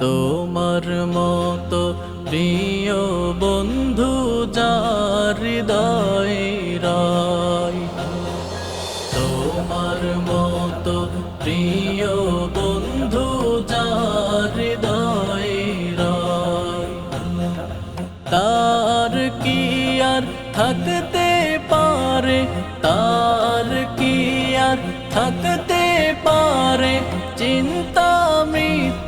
তোমার মতো প্রিয় বন্ধু যার হৃদয় তোমার মতো প্রিয় বন্ধু যার হৃদয় তার কি আর থাকতে পারে? তার কি আর থাকতে পারে? চিন্তা মৃত্যুর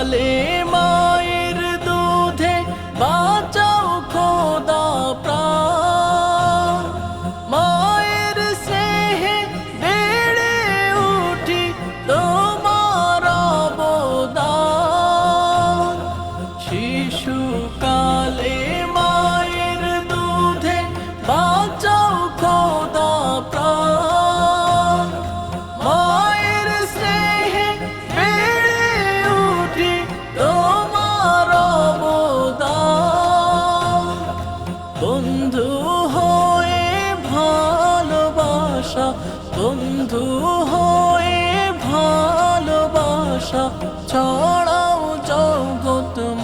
চলে ভালোবাসা, বন্ধু হয়ে ভালোবাসা ছড়াও জগৎময়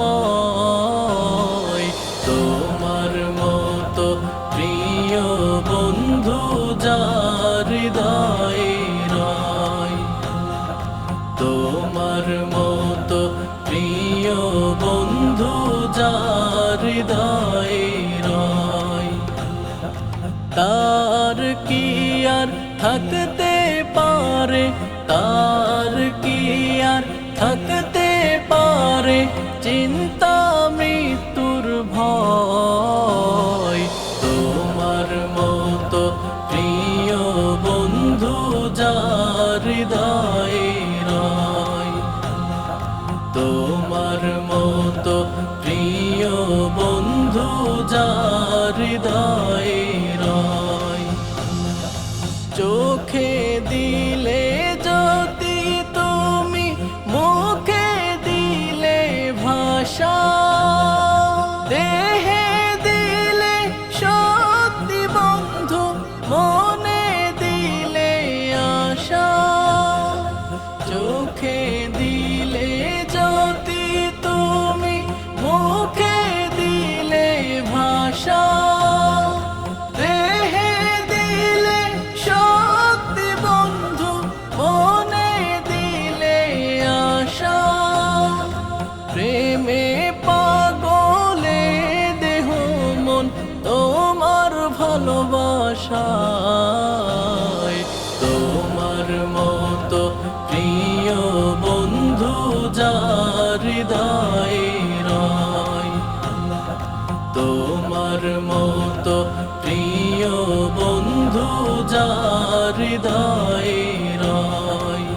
তোমার মতো প্রিয় বন্ধু যার রায় তোমার মতো প্রিয় বন্ধু যার হৃদয় রায় আর থাকতে পারে, তার কি আর থাকতে পারে? চিন্তা মৃত্যুর ভয়। তোমার মতো প্রিয় বন্ধু যার রায়। তোমার মতো প্রিয় বন্ধু যার হৃদয় ভালোবাসায় তোমার মতো প্রিয় বন্ধু যার হৃদয় তোমার মতো প্রিয় বন্ধু যার হৃদয় রায়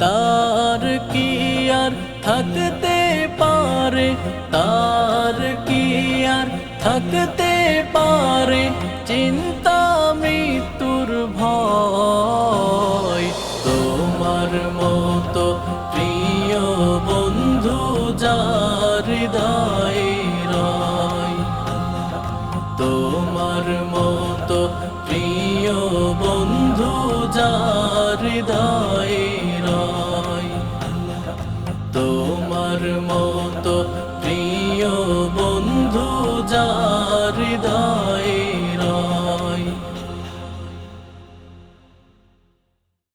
তার কি আর থাকতে পারে? তার কি থাকতে পারে চিন্তা মৃত্যুর ভয়। তোমার মতো প্রিয় বন্ধু যার হৃদয় রায়। তোমার মতো প্রিয় বন্ধু যার হৃদয় যার হৃদয়